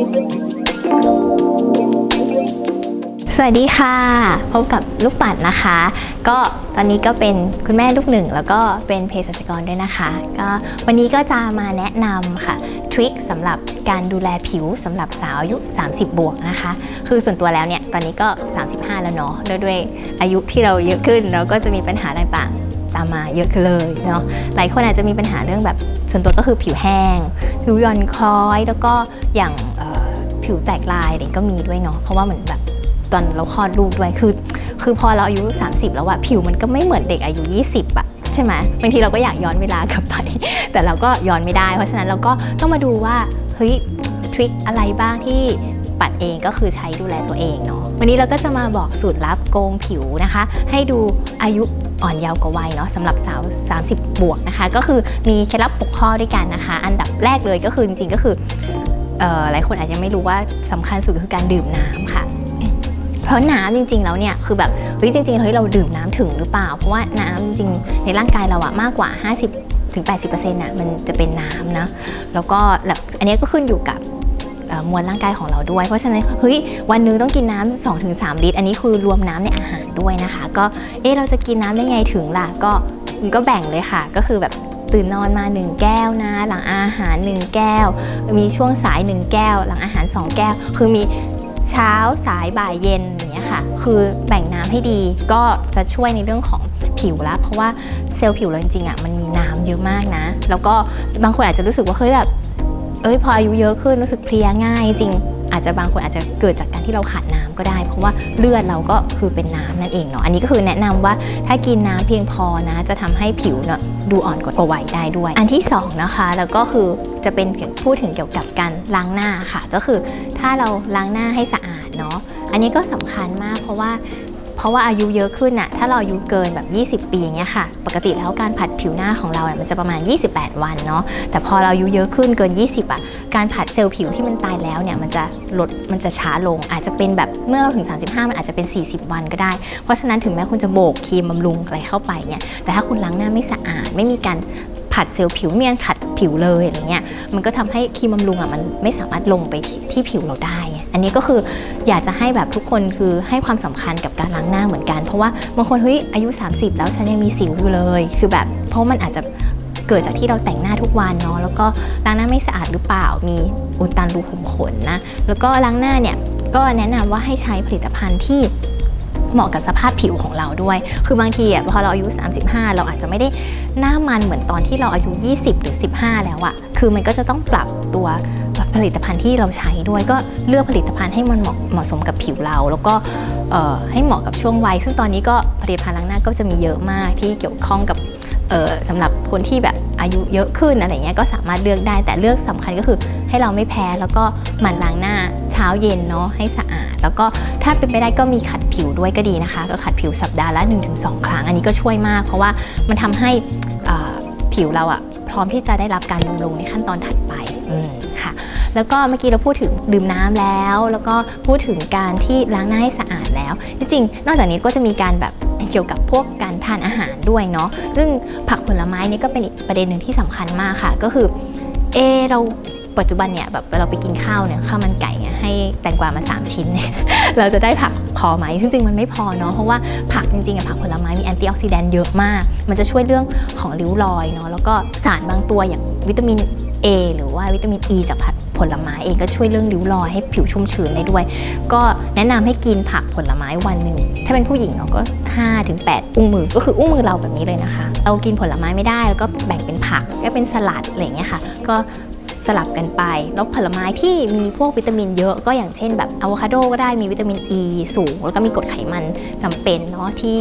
สวัสดีค่ะ พบกับลูกปัดนะคะ ก็ตอนนี้ก็เป็นคุณแม่ลูกหนึ่ง แล้วก็เป็นเภสัชกรด้วยนะคะ ก็วันนี้ก็จะมาแนะนำค่ะทริคสำหรับการดูแลผิวสำหรับสาวอายุ 30 บวกนะคะ คือส่วนตัวแล้วเนี่ยตอนนี้ก็ 35 แล้วเนาะด้วยด้วยอายุที่เราเยอะขึ้นเราก็จะมีปัญหาต่างๆตามมาเยอะขึ้นเลยเนาะ หลายคนอาจจะมีปัญหาเรื่องแบบส่วนตัวก็คือผิวแห้ง ผิวย่อนคล้อย แล้วก็อย่างเผิวแตกลายอะไรก็มีด้วยเนาะเพราะว่าเหมือนแบบตอนเราคลอดลูกด้วยคือ คือพอเราอายุ 30 แล้วอะผิวมันก็ไม่เหมือนเด็กอายุ 20อะใช่ไหมบางทีเราก็อยากย้อนเวลากลับไป แต่เราก็ย้อนไม่ได้ เพราะฉะนั้นเราก็ต้องมาดูว่าเฮ้ยทริคอะไรบ้างที่ปัดเองก็คือใช้ดูแลตัวเองเนาะวันนี้เราก็จะมาบอกสูตรลับโกงผิวนะคะ ให้ดูอายุอ่อนเยาว์กว่าวัยเนาะสำหรับสาว 30 บวกนะคะ ก็คือมีเคล็ดลับ6ข้อด้วยกันนะคะ อันดับแรกเลยก็คือจริงๆก็คือเอ่อ หลายคนอาจจะไม่รู้ว่าสำคัญสุดคือการดื่มน้ำค่ะ เพราะน้ำจริงๆแล้วเนี่ยคือแบบเฮ้ยจริงๆเฮ้ยเราดื่มน้ำถึงหรือเปล่า เพราะว่าน้ำจริงในร่างกายเราอะมากกว่า 50ถึง80%น่ะมันจะเป็นน้ำนะแล้วก็แบบอันนี้ก็ขึ้นอยู่กับมวลร่างกายของเราด้วย เพราะฉะนั้นเฮ้ยวันนึงต้องกินน้ำ2-3ถึง3ลิตร อันนี้คือรวมน้ำในอาหารด้วยนะคะ ก็เอ๊ะเราจะกินน้ำได้ไงถึงล่ะก็ก็แบ่งเลยค่ะ ก็คือแบบ ตื่นนอนมา 1 แก้วนะ หลังอาหาร 1 แก้ว มีช่วงสาย 1 แก้ว หลังอาหาร 2 แก้ว คือมีเช้าสายบ่ายเย็นอย่างเงี้ยค่ะคือแบ่งน้ำให้ดีก็จะช่วยในเรื่องของผิวละเพราะว่าเซลล์ผิวเราจริงๆอะมันมีน้ำเยอะมากนะ แล้วก็บางคนอาจจะรู้สึกว่าเฮ้ยแบบเอ้ยพออายุเยอะขึ้นรู้สึกเพลียง่ายจริง อาจจะบางคนอาจจะเกิดจากการที่เราขาดน้ำก็ได้ เพราะว่าเลือดเราก็คือเป็นน้ำนั่นเองเนาะอันนี้ก็คือแนะนำว่าถ้ากินน้ำเพียงพอนะ จะทำให้ผิวเนาะดูอ่อนกว่าวัยได้ด้วย อันที่สองนะคะแล้วก็คือจะเป็นพูดถึงเกี่ยวกับการล้างหน้าค่ะ ก็คือถ้าเราล้างหน้าให้สะอาดเนาะอันนี้ก็สำคัญมากเพราะว่า เพราะว่าอายุเยอะขึ้นน่ะถ้าเราอายุเกินแบบ 20 ปีอย่างเงี้ยค่ะ ปกติแล้วการผัดผิวหน้าของเราเนี่ยมันจะประมาณ 28 วันเนาะแต่พอเราอายุเยอะขึ้นเกิน 20อะการผัดเซลล์ผิวที่มันตายแล้วเนี่ยมันจะลดมันจะช้าลง อาจจะเป็นแบบเมื่อเราถึง 35 มันอาจจะเป็น 40 วันก็ได้ เพราะฉะนั้นถึงแม้คุณจะโบกครีมบำรุงอะไรเข้าไปเนี่ยแต่ถ้าคุณล้างหน้าไม่สะอาดไม่มีการผัดเซลล์ผิวไม่มีการขัดผิวเลยอะไรเงี้ยมันก็ทำให้ครีมบำรุงอะมันไม่สามารถลงไปที่ทผิวเราได้ อันนี้ก็คืออยากจะให้แบบทุกคนคือให้ความสำคัญกับการล้างหน้าเหมือนกัน เพราะว่าบางคนเฮ้ยอายุ 30 แล้วฉันยังมีสิวอยู่เลย คือแบบเพราะมันอาจจะเกิดจากที่เราแต่งหน้าทุกวันเนาะแล้วก็ล้างหน้าไม่สะอาดหรือเปล่ามีอุดตันรูขุมขนนะแล้วก็ล้างหน้าเนี่ยก็แนะนำว่าให้ใช้ผลิตภัณฑ์ที่เหมาะกับสภาพผิวของเราด้วย คือบางทีอะพอเราอายุ 35 เราอาจจะไม่ได้หน้ามันเหมือนตอนที่เราอายุ 20 หรือ 15 แล้วอะคือมันก็จะต้องปรับตัว ผลิตภัณฑ์ที่เราใช้ด้วยก็เลือกผลิตภัณฑ์ให้มันเหมาะเหมาะสมกับผิวเรา แล้วก็เอ่อให้เหมาะกับช่วงวัย ซึ่งตอนนี้ก็ผลิตภัณฑ์ล้างหน้าก็จะมีเยอะมากที่เกี่ยวข้องกับเอ่อสำหรับคนที่แบบอายุเยอะขึ้นอะไรเงี้ยก็สามารถเลือกได้แต่เลือกสำคัญก็คือให้เราไม่แพ้แล้วก็หมั่นล้างหน้าเช้าเย็นเนาะให้สะอาด แล้วก็ถ้าเป็นไปได้ก็มีขัดผิวด้วยก็ดีนะคะ ก็ขัดผิวสัปดาห์ละ 1-2 ครั้ง อันนี้ก็ช่วยมาก เพราะว่ามันทำให้อ่าผิวเราอะพร้อมที่จะได้รับการบำรุงในขั้นตอนถัดไปอืมค่ะ แล้วก็เมื่อกี้เราพูดถึงดื่มน้ำแล้ว แล้วก็พูดถึงการที่ล้างหน้าให้สะอาดแล้วที่จริง นอกจากนี้ก็จะมีการแบบเกี่ยวกับพวกการทานอาหารด้วยเนาะซึ่งผักผลไม้นี่ก็เป็นอีกประเด็นหนึ่งที่สำคัญมากค่ะ ก็คือเอเราปัจจุบันเนี่ยแบบเราไปกินข้าวเนี่ยข้าวมันไก่เนี่ยให้แตงกวามา 3 ชิ้นเนี่ยเราจะได้ผักพอไหมจริงๆมันไม่พอเนาะเพราะว่าผักจริงๆอะผักผลไม้มีแอนตี้ออกซิแดนต์เยอะมาก มันจะช่วยเรื่องของริ้วรอยเนาะแล้วก็สารบางตัวอย่างวิตามิน A หรือว่าวิตามิน E จากผักผลไม้เองก็ช่วยเรื่องริ้วรอยให้ผิวชุ่มชื้นได้ด้วย ก็แนะนำให้กินผักผลไม้วันหนึ่งถ้าเป็นผู้หญิงเนาะก็5ถึง8อุ้งมือก็คืออุ้งมือเราแบบนี้เลยนะคะ เรากินผลไม้ไม่ได้แล้วก็แบ่งเป็นผักก็เป็นสลัดอะไรเงี้ยค่ะ ก็สลับกันไป แล้วผลไม้ที่มีพวกวิตามินเยอะก็อย่างเช่นแบบอะโวคาโดก็ได้มีวิตามินอ e ีสูง แล้วก็มีกรดไขมันจำเป็นเนาะที่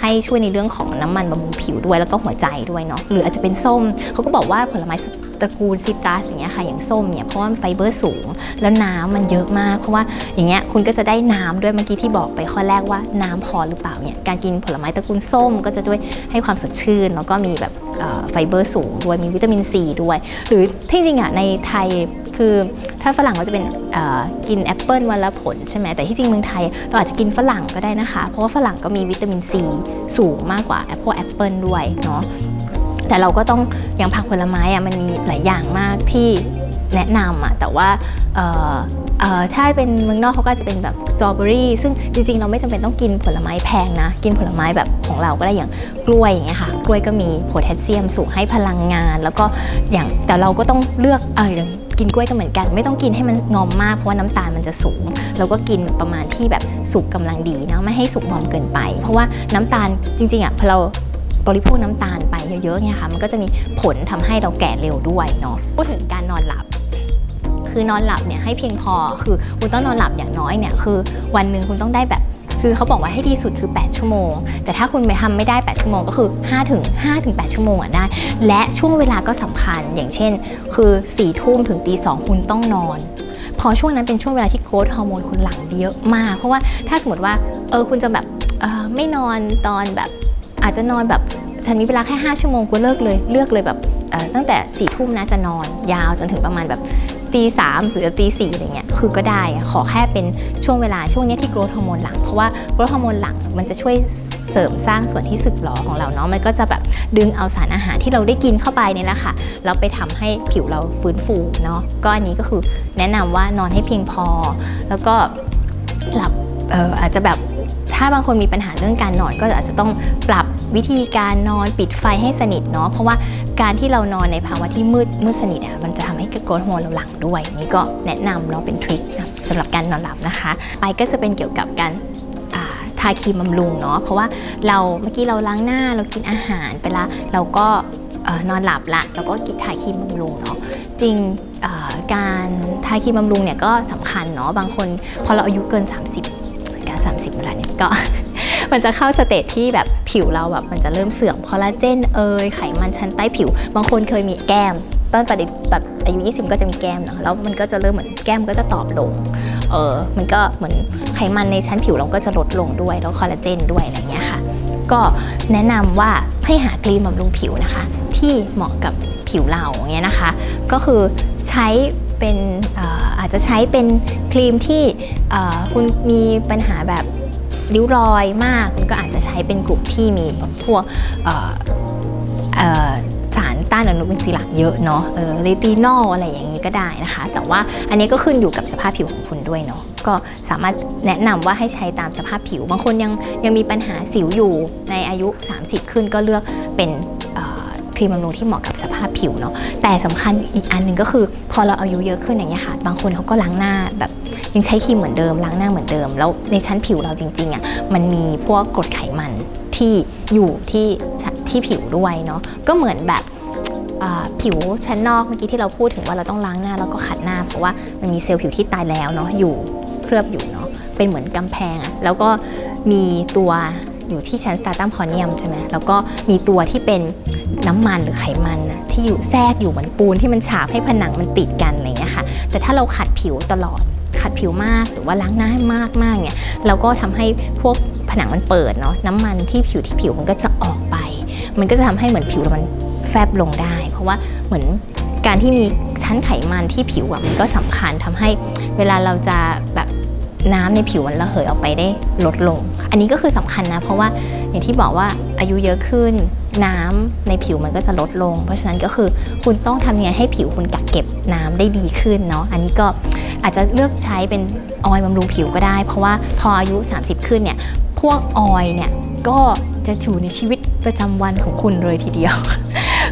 ให้ช่วยในเรื่องของน้ำมันบำรุงผิวด้วยแล้วก็หัวใจด้วยเนาะหรืออาจจะเป็นส้มเขาก็บอกว่าผลไม้ ตระกูลซิตรัสอย่างเงี้ยค่ะอย่างส้มเนี่ยเพราะว่ามันไฟเบอร์สูง แล้วน้ำมันเยอะมาก เพราะว่าอย่างเงี้ยคุณก็จะได้น้ำด้วยเมื่อกี้ที่บอกไปข้อแรกว่าน้ำพอหรือเปล่าเนี่ยการกินผลไม้ตระกูลส้มก็จะด้วยให้ความสดชื่น แล้วก็มีแบบไฟเบอร์สูงด้วยมีวิตามินซีด้วย หรือที่จริงอะในไทยคือถ้าฝรั่งก็จะเป็นกินแอปเปิลวันละผลใช่ไหมแต่ที่จริงเมืองไทย เราอาจจะกินฝรั่งก็ได้นะคะ เพราะว่าฝรั่งก็มีวิตามินซีสูงมากกว่าแอปเปิลแอปเปิลด้วยเนาะ แต่เราก็ต้องอย่างผักผลไม้อะมันมีหลายอย่างมากที่แนะนำอะแต่ว่าถ้าเป็นเมืองนอกเขาก็จะเป็นแบบสตรอเบอรี่ซึ่งจริงๆ เราไม่จำเป็นต้องกินผลไม้แพงนะ กินผลไม้แบบของเราก็ได้อย่างกล้วยอย่างเงี้ยค่ะกล้วยก็มีโพแทสเซียมสูงให้พลังงาน แล้วก็อย่างแต่เราก็ต้องเลือกเออกินกล้วยก็เหมือนกัน ไม่ต้องกินให้มันงอมมากเพราะว่าน้ำตาลมันจะสูง เราก็กินประมาณที่แบบสุกกำลังดีนะไม่ให้สุกงอมเกินไป เพราะว่าน้ำตาลจริงๆอะพอเรา บริโภคน้ำตาลไปเยอะๆเนี่ยค่ะมันก็จะมีผลทำให้เราแก่เร็วด้วยเนาะพูดถึงการนอนหลับ คือนอนหลับเนี่ยให้เพียงพอคือคุณต้องนอนหลับอย่างน้อยเนี่ยคือ วันหนึ่งคุณต้องได้แบบคือเขาบอกว่าให้ดีสุดคือ 8 ชั่วโมง แต่ถ้าคุณไปทำไม่ได้ 8 ชั่วโมงก็คือ5ถึง5ถึง8ชั่วโมงอะได้ และช่วงเวลาก็สำคัญ อย่างเช่น คือ4ี่ทุ่มถึงตีสองคุณต้องนอน พอช่วงนั้นเป็นช่วงเวลาที่โกรทฮอร์โมนคุณหลั่งเยอะมาก เพราะว่าถ้าสมมติว่า เออคุณจะแบบไม่นอนตอนแบบ อาจจะนอนแบบฉันมีเวลาแค่ 5 ชั่วโมงกูเลิกเลยเลือกเลยแบบตั้งแต่4ี่ทุ่มนะจะนอน ยาวจนถึงประมาณแบบตีสามหรือตีสี่อะไรเงี้ยคือก็ได้ขอแค่เป็นช่วงเวลาช่วงเนี้ยที่โกรทฮอร์โมนหลัง เพราะว่าโกรทฮอร์โมนหลังมันจะช่วยเสริมสร้างส่วนที่สึกหรอของเราเนาะมันก็จะแบบดึงเอาสารอาหารที่เราได้กินเข้าไปเนี่ยแหละค่ะแล้วไปทำให้ผิวเราฟื้นฟูเนาะก็อันนี้ก็คือแนะนำว่านอนให้เพียงพอ แล้วก็หลับอออาจจะแบบ ถ้าบางคนมีปัญหาเรื่องการนอนก็อาจจะต้องปรับวิธีการนอนปิดไฟให้สนิทเนาะเพราะว่าการที่เรานอนในภาวะที่มืดมืดสนิทอะมันจะทำให้กรทฮอร์โมนเราหลังด้วย นี่ก็แนะนำเนาะเป็นทริคนะสำหรับการนอนหลับนะคะ ไปก็จะเป็นเกี่ยวกับการทาครีมบำรุงเนาะเพราะว่าเราเมื่อกี้เราล้างหน้าเรากินอาหารไปละเราก็นอนหลับละเราก็กินทาครีมบำรุงเนาะจริงการทาครีมบำรุงเนี่ยก็สำคัญเนาะบางคนพอเราอายุเกิน 30 การ30เวลาเนี่ยก็ มันจะเข้าสเตจที่แบบผิวเราแบบมันจะเริ่มเสื่อมคอลลาเจนเอยไขมันชั้นใต้ผิว บางคนเคยมีแก้มตอนประเด็นแบบอายุ 20 ก็จะมีแก้มเนาะแล้วมันก็จะเริ่มเหมือนแก้มก็จะตอบลงเออมันก็เหมือนไขมันในชั้นผิวเราก็จะลดลงด้วยแล้วคอลลาเจนด้วยอะไรเงี้ยค่ะ ก็แนะนำว่าให้หาครีมบำรุงผิวนะคะ ที่เหมาะกับผิวเราเงี้ยนะคะ ก็คือใช้ เป็นอาจจะใช้เป็นครีมที่คุณมีปัญหาแบบริ้วรอยมาก คุณก็อาจจะใช้เป็นกลุ่มที่มีพวกสารต้านอนุมูลอิสระเยอะเนาะเออเรตินอลอะไรอย่างนี้ก็ได้นะคะ แต่ว่าอันนี้ก็ขึ้นอยู่กับสภาพผิวของคุณด้วยเนาะก็สามารถแนะนำว่าให้ใช้ตามสภาพผิว บางคนยังยังมีปัญหาสิวอยู่ในอายุ 30 ขึ้นก็เลือกเป็น ครีมบำรุงที่เหมาะกับสภาพผิวเนาะแต่สำคัญอีกอันหนึ่งก็คือ พอเราอายุเยอะขึ้นอย่างเงี้ยค่ะ บางคนเขาก็ล้างหน้าแบบยังใช้ครีมเหมือนเดิมล้างหน้าเหมือนเดิม แล้วในชั้นผิวเราจริงๆอะมันมีพวกกรดไขมันที่อยู่ที่ที่ผิวด้วยเนาะก็เหมือนแบบผิวชั้นนอกเมื่อกี้ที่เราพูดถึงว่าเราต้องล้างหน้าแล้วก็ขัดหน้า เพราะว่ามันมีเซลล์ผิวที่ตายแล้วเนาะอยู่เคลือบอยู่เนาะเป็นเหมือนกำแพงอะแล้วก็มีตัวอยู่ที่ชั้นสตาร์ตัมคอเนียมใช่ไหมแล้วก็มีตัวที่เป็น น้ำมันหรือไขมันนะที่อยู่แทรกอยู่เหมือนปูนที่มันฉาบให้ผนังมันติดกันอะไรอย่างเงี้ยค่ะแต่ถ้าเราขัดผิวตลอดขัดผิวมากหรือว่าล้างหน้าให้มากมากเนี่ยเราก็ทำให้พวกผนังมันเปิดเนาะน้ำมันที่ผิวที่ผิวมันก็จะออกไป มันก็จะทำให้เหมือนผิวเรามันแฟบลงได้ เพราะว่าเหมือนการที่มีชั้นไขมันที่ผิวอะมันก็สำคัญทำให้เวลาเราจะแบบ น้ำในผิวมันระเหยออกไปได้ลดลง อันนี้ก็คือสำคัญนะ เพราะว่าอย่างที่บอกว่าอายุเยอะขึ้น น้ำในผิวมันก็จะลดลง เพราะฉะนั้นก็คือคุณต้องทำยังไงให้ผิวคุณกักเก็บน้ำได้ดีขึ้นเนาะอันนี้ก็อาจจะเลือกใช้เป็นออยล์บำรุงผิวก็ได้ เพราะว่าพออายุ 30 ขึ้นเนี่ยพวกออยล์เนี่ยก็จะอยู่ในชีวิตประจำวันของคุณเลยทีเดียว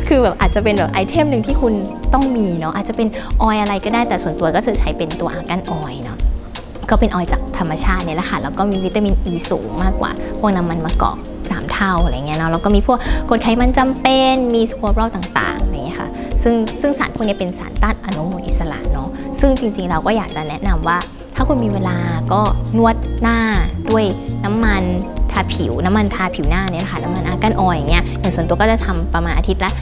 คือแบบอาจจะเป็นแบบไอเทมหนึ่งที่คุณต้องมีเนาะอาจจะเป็นออยอะไรก็ได้แต่ส่วนตัวก็จะใช้เป็นตัวอาร์กันออยเนาะ ก็เป็นออยจากธรรมชาติเนี่ยแหละค่ะแล้วก็มีวิตามินอ e ีสูงมากกว่า พวกน้ำมันมะกอกสามเท่าอะไรเงี้ยเนาะแล้วก็มีพวกกรดไขมันจำเป็นมีสควอรอลต่างๆอะไรเงี้ยค่ะซึ่งซึ่งสารพวกนี้เป็นสารต้านอนุมูลอิสระเนาะซึ่งจริงๆเราก็อยากจะแนะนำว่า ถ้าคุณมีเวลาก็นวดหน้าด้วยน้ำมันทาผิว น้ำมันทาผิวหน้าเนี่ยนะคะน้ำมันอาร์กันออยอย่างเงี้ยอย่างส่วนตัวก็จะทำประมาณอาทิตย์ละ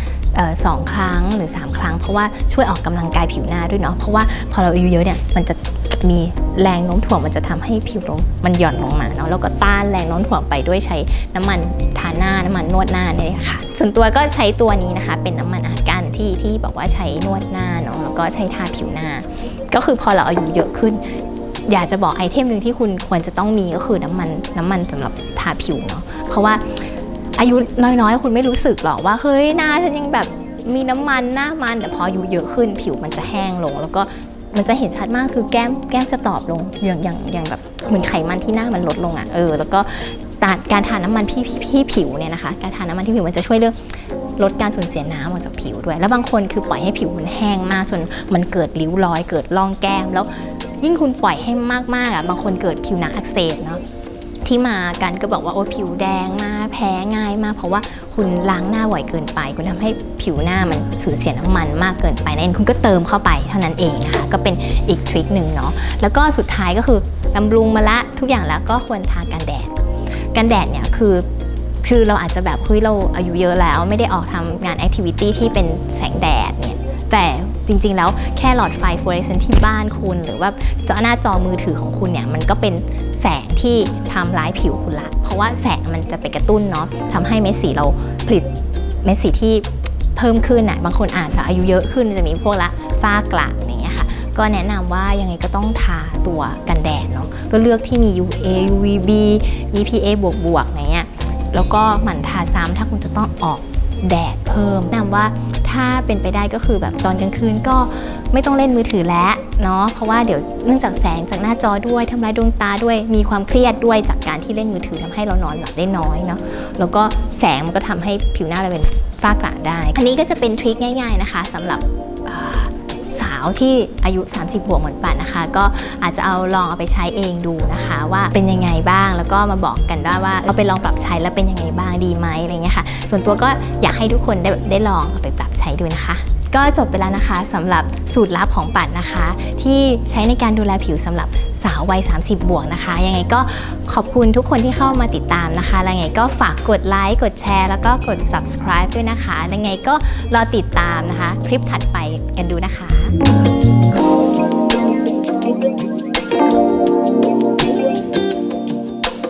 สองครั้งหรือ 3 ครั้ง เพราะว่าช่วยออกกำลังกายผิวหน้าด้วยเนาะเพราะว่าพอเราอายุเยอะเนี่ยมันจะมีแรงโน้มถ่วงมันจะทำให้ผิวมันหย่อนลงมาเนาะแล้วก็ต้านแรงโน้มถ่วงไปด้วยใช้น้ำมันทาหน้าน้ำมันนวดหน้าเนี่ยค่ะ ส่วนตัวก็ใช้ตัวนี้นะคะ เป็นน้ำมันอากันที่ที่บอกว่าใช้นวดหน้าเนาะแล้วก็ใช้ทาผิวหน้า ก็คือพอเราอายุเยอะขึ้น อยากจะบอกไอเทมหนึ่งที่คุณควรจะต้องมีก็คือน้ำมันน้ำมันสำหรับทาผิวเนาะเพราะว่า อายุน้อยๆ คุณไม่รู้สึกหรอกว่าเฮ้ยหน้าฉันยังแบบมีน้ำมันหน้ามันแต่พออายุเยอะขึ้นผิวมันจะแห้งลง แล้วก็มันจะเห็นชัดมากคือแก้มแก้มจะตอบลงอย่างอย่างอย่างแบบเหมือนไขมันที่หน้ามันลดลงอะ่ะเออแล้วก็าการทานน้ำมันพี่พี่พี่ผิวเนี่ยนะคะการทานน้ำมันที่ผิวมันจะช่วยเรื่องลดการสูญเสียน้ำออกจากผิวด้วย แล้วบางคนคือปล่อยให้ผิวมันแห้งมากจนมันเกิดริ้วรอย เกิดร่องแก้ม แล้วยิ่งคุณปล่อยให้มากๆอะบางคนเกิดผิวหนังอักเสบเนาะที่มากันก็บอกว่าโอ้ผิวแดงมาก แพ้ง่ายมาก เพราะว่าคุณล้างหน้าบ่อยเกินไป คุณทำให้ผิวหน้ามันสูญเสียน้ำมันมากเกินไปนั่นคุณก็เติมเข้าไปเท่านั้นเองนะคะก็เป็นอีกทริคหนึ่งเนาะแล้วก็สุดท้ายก็คือบำรุงมาละทุกอย่างแล้วก็ควรทากันแดด กันแดดเนี่ยคือคือเราอาจจะแบบเฮ้ยเราอายุเยอะแล้ว ไม่ได้ออกทำงานแอคทิวิตี้ที่เป็นแสงแดดเนี่ยแต่จริงๆ แล้วแค่หลอดไฟฟลูออเรสเซนต์ที่บ้านคุณ หรือว่าจอหน้าจอมือถือของคุณเนี่ยมันก็เป็นแสงที่ทำร้ายผิวคุณละ ว่าแสงมันจะไปกระตุ้นเนาะทำให้เม็ดสีเราผลิตเม็ดสีที่เพิ่มขึ้นอะบางคนอาจจะอายุเยอะขึ้นจะมีพวกละฝ้ากระอย่างเงี้ยค่ะ ก็แนะนำว่ายังไงก็ต้องทาตัวกันแดดเนาะก็เลือกที่มี UA UVB มี PA บวกบวกๆอย่างเงี้ยแล้วก็หมั่นทาซ้ำถ้าคุณจะต้องออก แดดเพิ่มแนะนำว่าถ้าเป็นไปได้ก็คือแบบตอนกลางคืนก็ไม่ต้องเล่นมือถือแล้วเนาะเพราะว่าเดี๋ยวเนื่องจากแสงจากหน้าจอด้วยทำลายดวงตาด้วย มีความเครียดด้วยจากการที่เล่นมือถือทำให้เรานอนหลับได้น้อยเนาะแล้วก็แสงมันก็ทำให้ผิวหน้าเราเป็นฝ้ากระได้ อันนี้ก็จะเป็นทริคง่าย ๆนะคะสำหรับาวที่อายุ 30 บวกเหมือนปันนะคะ ก็อาจจะเอาลองเอาไปใช้เองดูนะคะ ว่าเป็นยังไงบ้างแล้วก็มาบอกกันได้ว่าเอาไปลองปรับใช้แล้วเป็นยังไงบ้างดีไหมอะไรเงี้ยค่ะ ส่วนตัวก็อยากให้ทุกคนได้ได้ลองเอาไปปรับใช้ดูนะคะก็จบไปแล้วนะคะสำหรับสูตรลับของปัดนะคะ ที่ใช้ในการดูแลผิวสำหรับ สาววัย 30 บวกนะคะ ยังไงก็ขอบคุณทุกคนที่เข้ามาติดตามนะคะยังไงก็ฝากกดไลค์กดแชร์แล้วก็กด subscribe ด้วยนะคะยังไงก็รอติดตามนะคะ คลิปถัดไปกันดูนะคะ